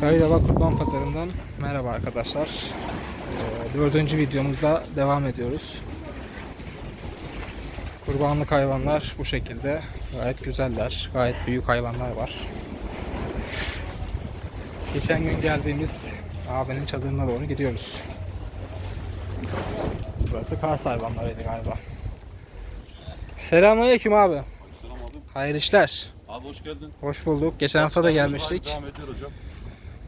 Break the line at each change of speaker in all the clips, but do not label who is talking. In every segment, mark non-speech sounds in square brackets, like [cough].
Çayırova Kurban Pazarı'ndan merhaba arkadaşlar. Ee, dördüncü videomuzda devam ediyoruz. Kurbanlık hayvanlar bu şekilde. Gayet güzeller. Gayet büyük hayvanlar var. Geçen gün geldiğimiz abinin çadırına doğru gidiyoruz. Burası Kars hayvanlarıydı galiba. Selamünaleyküm abi.
Selam abi.
Hayırlı işler.
Abi hoş geldin.
Hoş bulduk. Geçen hafta da gelmiştik.
Devam ediyor hocam.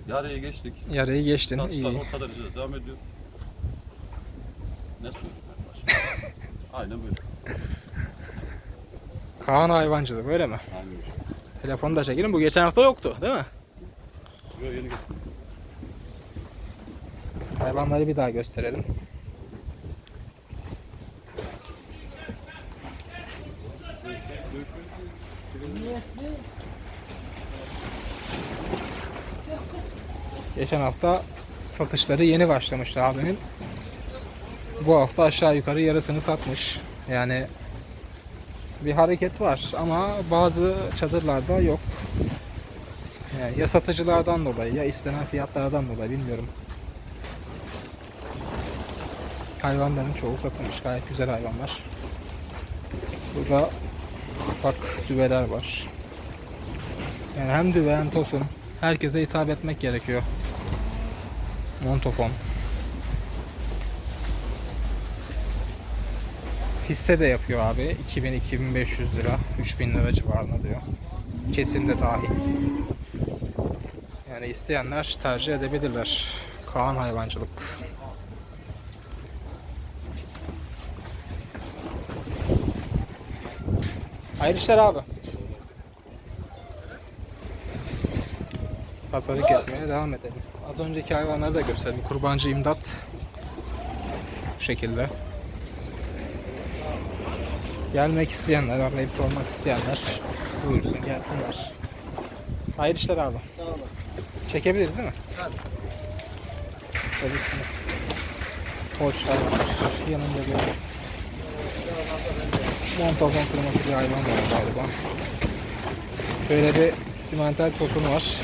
Yarıya geçtik.
Yarayı geçtin.
Satışlar
İyi.
orta derecede devam ediyor. Ne söyleyeyim ben başka? [laughs] Aynen böyle.
Kaan hayvancılık öyle mi?
Aynen öyle.
Telefonu da çekelim. Bu geçen hafta yoktu değil mi?
Yo, yeni getirdim.
Hayvanları bir daha gösterelim. Geçen hafta satışları yeni başlamıştı abinin. Bu hafta aşağı yukarı yarısını satmış. Yani bir hareket var ama bazı çadırlarda yok. Yani ya satıcılardan dolayı ya istenen fiyatlardan dolayı bilmiyorum. Hayvanların çoğu satılmış. Gayet güzel hayvanlar. Burada ufak düveler var. Yani hem düve hem tosun. Herkese hitap etmek gerekiyor. Montofon. Hisse de yapıyor abi. 2000-2500 lira, 3000 lira civarında diyor. Kesim de dahil. Yani isteyenler tercih edebilirler. Kaan hayvancılık. Hayırlı işler abi. Pazarı kesmeye devam edelim. Az önceki hayvanları da gösterdim. Kurbancı imdat. Bu şekilde. Gelmek isteyenler, arayıp sormak isteyenler buyursun gelsinler. Hayırlı işler abi.
Sağ olasın.
Çekebiliriz değil mi?
Tabii.
Öylesine. Koçlar var. Yanında bir montafon kırması bir hayvan var galiba. Şöyle bir simental tosun var.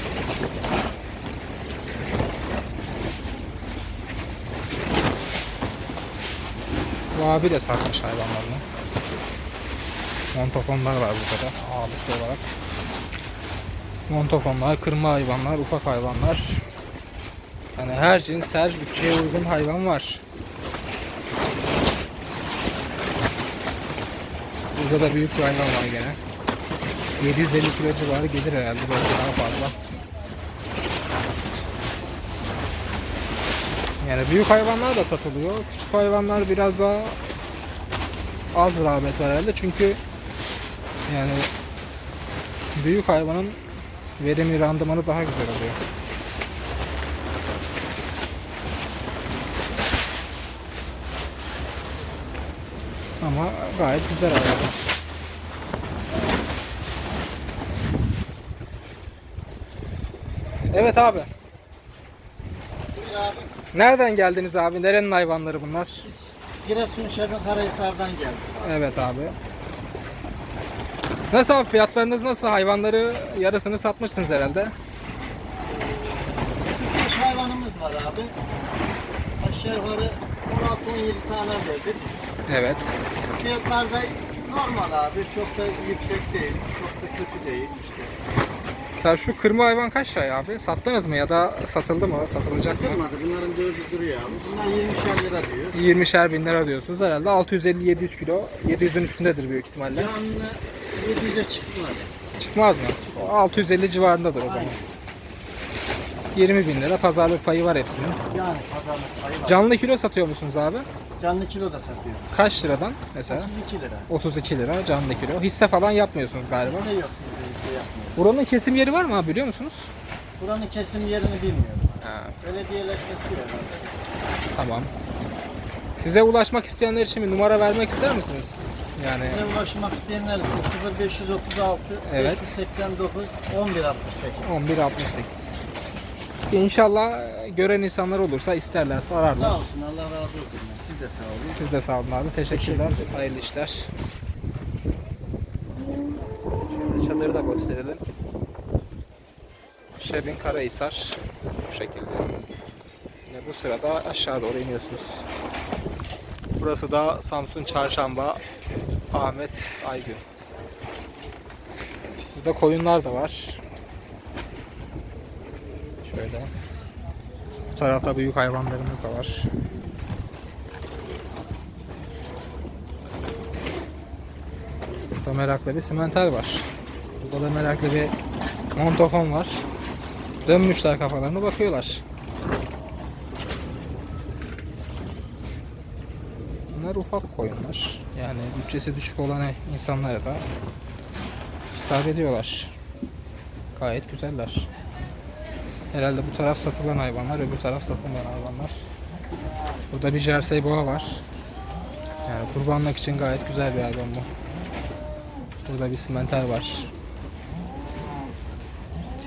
Bu abi de satmış hayvanlarını. Montofonlar var burada da ağırlıklı olarak. Montofonlar, kırma hayvanlar, ufak hayvanlar. Yani her cins, her bütçeye uygun hayvan var. Burada da büyük bir hayvan var gene. 750 kilo civarı gelir herhalde belki daha fazla. Yani büyük hayvanlar da satılıyor. Küçük hayvanlar biraz daha az rağbet var herhalde çünkü yani büyük hayvanın verimi randımanı daha güzel oluyor. Ama gayet güzel hayvanlar. Evet abi. Nereden geldiniz abi? Nerenin hayvanları bunlar?
Giresun Şebin Karahisar'dan geldik.
Evet abi. Nasıl abi fiyatlarınız nasıl? Hayvanları yarısını satmışsınız herhalde.
Beş hayvanımız var abi. Aşağı yukarı 16-17 tane verdik.
Evet.
Fiyatlar da normal abi. Çok da yüksek değil. Çok da kötü değil. İşte.
Sen şu kırma hayvan kaç lira abi? Sattınız mı ya da satıldı mı? Satılacak mı?
Satılmadı. Bunların dördü duruyor abi. Bunlar 20'şer lira diyor.
20'şer bin lira diyorsunuz herhalde 650-700 kilo 700'ün üstündedir büyük ihtimalle.
Canlı 700'e çıkmaz.
Çıkmaz mı? O 650 civarındadır o zaman.
Aynen.
20 bin lira pazarlık payı var hepsinin.
Yani pazarlık payı var.
Canlı kilo satıyor musunuz abi?
Canlı kilo da satıyor.
Kaç liradan mesela?
32 lira.
32 lira canlı kilo. Hisse falan yapmıyorsunuz galiba.
Hisse yok bizde hisse yapmıyor.
Buranın kesim yeri var mı abi biliyor musunuz?
Buranın kesim yerini bilmiyorum.
Ha,
Belediyeler kesiyor
tamam. Size ulaşmak isteyenler için bir numara vermek ister misiniz? Yani
Bize ulaşmak isteyenler için 0536
Evet.
589 1168.
11.68. İnşallah gören insanlar olursa isterlerse ararlar.
Sağ olsun Allah razı olsun. Siz de sağ olun.
Siz de sağ olun abi. Teşekkürler. Hayırlı işler. Çadırı da gösterelim. Şebin Karahisar bu şekilde. Yine bu sırada aşağı doğru iniyorsunuz. Burası da Samsun Çarşamba Ahmet Aygün. Burada koyunlar da var. Şöyle. Bu tarafta büyük hayvanlarımız da var. Burada meraklı bir simenter var. Da meraklı bir montofon var. Dönmüşler kafalarını bakıyorlar. Bunlar ufak koyunlar. Yani bütçesi düşük olan insanlara da hitap ediyorlar. Gayet güzeller. Herhalde bu taraf satılan hayvanlar, öbür taraf satılmayan hayvanlar. Burada bir jersey boğa var. Yani kurbanlık için gayet güzel bir hayvan bu. Burada bir simenter var.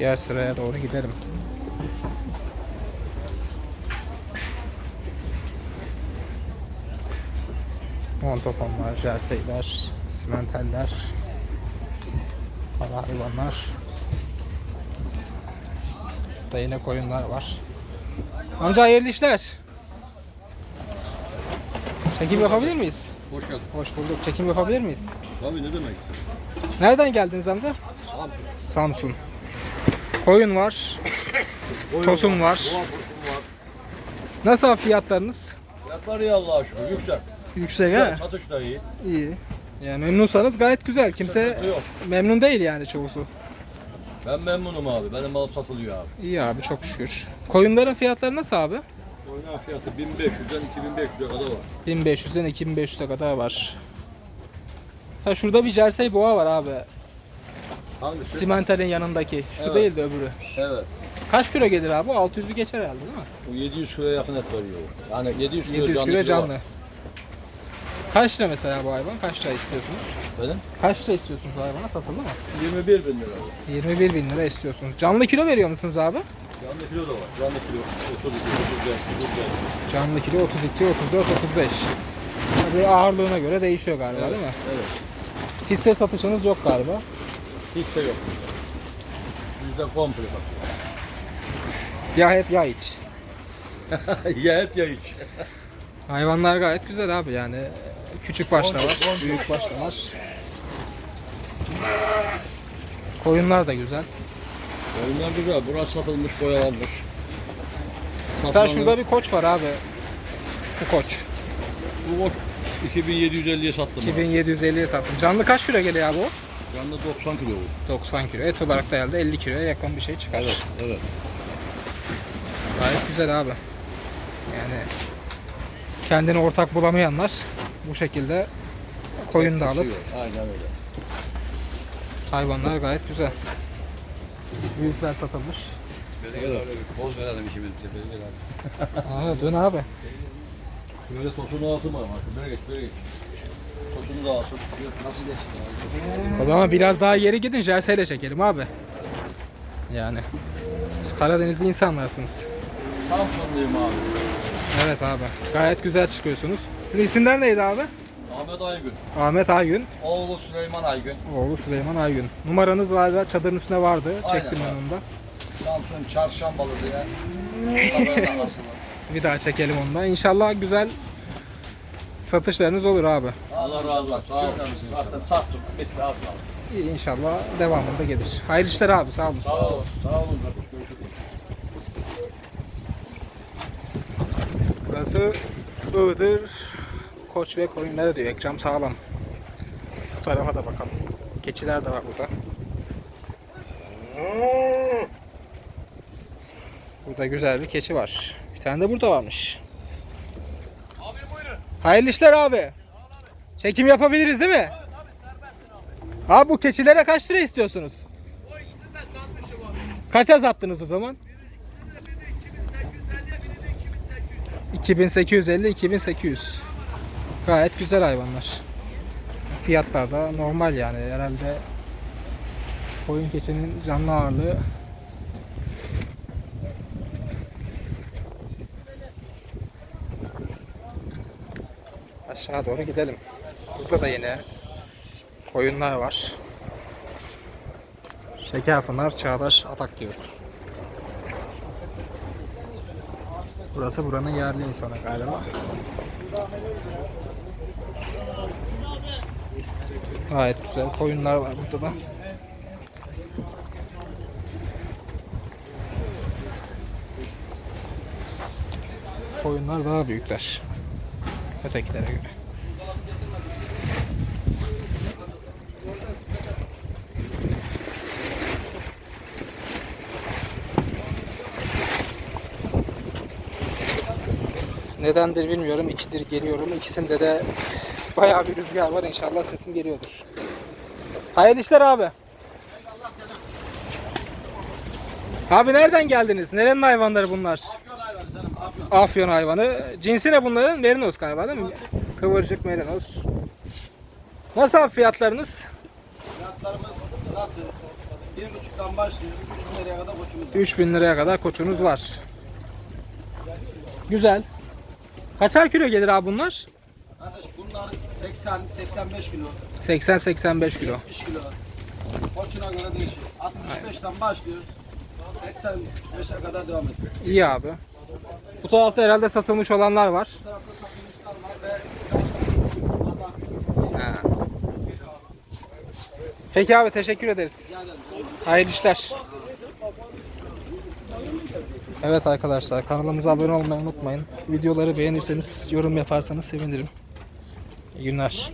Diğer sıraya doğru gidelim. Montofonlar, jerseyler, simenteller, para hayvanlar. Burada yine koyunlar var. Amca hayırlı işler. Çekim yapabilir miyiz?
Hoş geldin.
Hoş bulduk. Çekim yapabilir miyiz?
Tabii ne demek?
Nereden geldiniz amca?
Samsun.
Samsun. Koyun var. Tosun var.
Var.
Nasıl fiyatlarınız?
Fiyatlar iyi Allah'a şükür. Yüksek.
Yüksek ha?
Satış da iyi.
İyi. Yani memnunsanız gayet güzel. Kimse memnun değil yani çoğusu.
Ben memnunum abi. Benim malım satılıyor abi.
İyi abi çok şükür. Koyunların fiyatları nasıl abi?
Oynar fiyatı 1500'den 2500'e kadar var.
1500'den 2500'e kadar var. Ha şurada bir jersey boğa var abi.
Hangisi?
Simenter'in yanındaki. Şu
Evet.
değil de öbürü.
Evet.
Kaç kilo gelir abi? 600'ü geçer herhalde değil mi?
Bu 700 kiloya yakın et veriyor. Yani 700 kilo
700
canlı
kilo canlı. Kaç lira mesela bu hayvan? Kaç lira istiyorsunuz?
Benim
Kaç lira istiyorsunuz hayvana? Satıldı mı?
21 bin lira.
21 bin lira istiyorsunuz. Canlı kilo veriyor musunuz abi?
Canlı kilo da var. Canlı kilo 32, 35, 35.
Canlı kilo 32, 34, 35. Tabii ağırlığına göre değişiyor galiba değil mi?
Evet.
Hisse satışınız yok galiba.
Hisse yok. Bizde komple bak.
Ya hep ya iç. [laughs]
ya hep ya hiç.
Hayvanlar gayet güzel abi yani. Küçük başta var, büyük başta var. Koyunlar da güzel.
Oyunlar güzel. Burası satılmış, boyalanmış.
Sen şurada bir koç var abi. Şu koç.
Bu boş 2750'ye sattım.
2750'ye sattım. Canlı kaç kilo geliyor abi o?
Yanında 90 kilo bu.
90 kilo. Et olarak da herhalde 50 kiloya yakın bir şey çıkar.
Evet, evet.
Gayet güzel abi. Yani kendini ortak bulamayanlar bu şekilde koyun da alıp
Aynen öyle.
hayvanlar gayet güzel. Büyükler satılmış.
Evet. Poz verelim ikimiz bize.
Aa, dön abi.
Böyle tosunu alsın bana. Böyle geç, böyle geç. Tosunu da alsın. Nasıl geçsin ya?
O zaman biraz daha geri gidin jerseyle çekelim abi. Yani siz Karadenizli insanlarsınız.
Samsunluyum abi.
Evet abi. Gayet güzel çıkıyorsunuz. Sizin isimler neydi abi?
Ahmet Aygün.
Ahmet Aygün.
Oğlu Süleyman Aygün.
Oğlu Süleyman Aygün. Numaranız vardı. Çadırın üstüne vardı.
Aynen
Çektim
abi.
yanımda.
Samsun Çarşambalı diye.
Bir daha çekelim ondan. İnşallah güzel satışlarınız olur abi.
Allah razı olsun. Sağ olun. Zaten sattım. Bitti az kaldı.
İyi inşallah devamında gelir. Hayırlı işler abi sağ olun.
Sağ olun. Sağ olun. Görüşürüz.
Burası Iğdır Koç ve koyunları diyor. Ekrem sağlam. Bu tarafa da bakalım. Keçiler de var burada. Burada güzel bir keçi var. Bir tane de burada varmış.
Abi buyurun.
Hayırlı işler abi. Çekim yapabiliriz değil mi? Abi bu keçilere kaç lira istiyorsunuz?
O ikisini de satmışım abi.
Kaça sattınız o zaman?
Biri 2850, biri de 2850.
2850 2800. Gayet güzel hayvanlar. Fiyatlar da normal yani herhalde koyun keçinin canlı ağırlığı aşağı doğru gidelim. Burada da yine koyunlar var. Şekerpınar Çağdaş Atak diyor. Burası buranın yerli insanı galiba. Gayet güzel koyunlar var burada da. Koyunlar daha büyükler ötekilere göre. Nedendir bilmiyorum. İkidir geliyorum. İkisinde de bayağı bir rüzgar var. İnşallah sesim geliyordur. Hayırlı işler abi. Abi nereden geldiniz? Nerenin hayvanları bunlar? Afyon hayvanı. Cinsi ne bunların? Merinos galiba değil mi? Kıvırcık merinos. Nasıl abi fiyatlarınız?
Fiyatlarımız nasıl? 1.5'dan başlıyor. 3 liraya kadar koçumuz var.
3000 liraya kadar koçunuz var. Güzel. Kaçar kilo gelir abi bunlar?
Kardeş bunlar 80-85 kilo,
80-85 kilo.
70 kilo. Koçuna göre değişiyor. 65'ten başlıyor. 85'e kadar devam ediyor.
İyi abi. Bu tarafta herhalde satılmış olanlar var.
Bu tarafta satılmışlar var ve
Ha. Peki abi teşekkür ederiz. Hayırlı işler. Evet arkadaşlar kanalımıza abone olmayı unutmayın. Videoları beğenirseniz yorum yaparsanız sevinirim. İyi günler.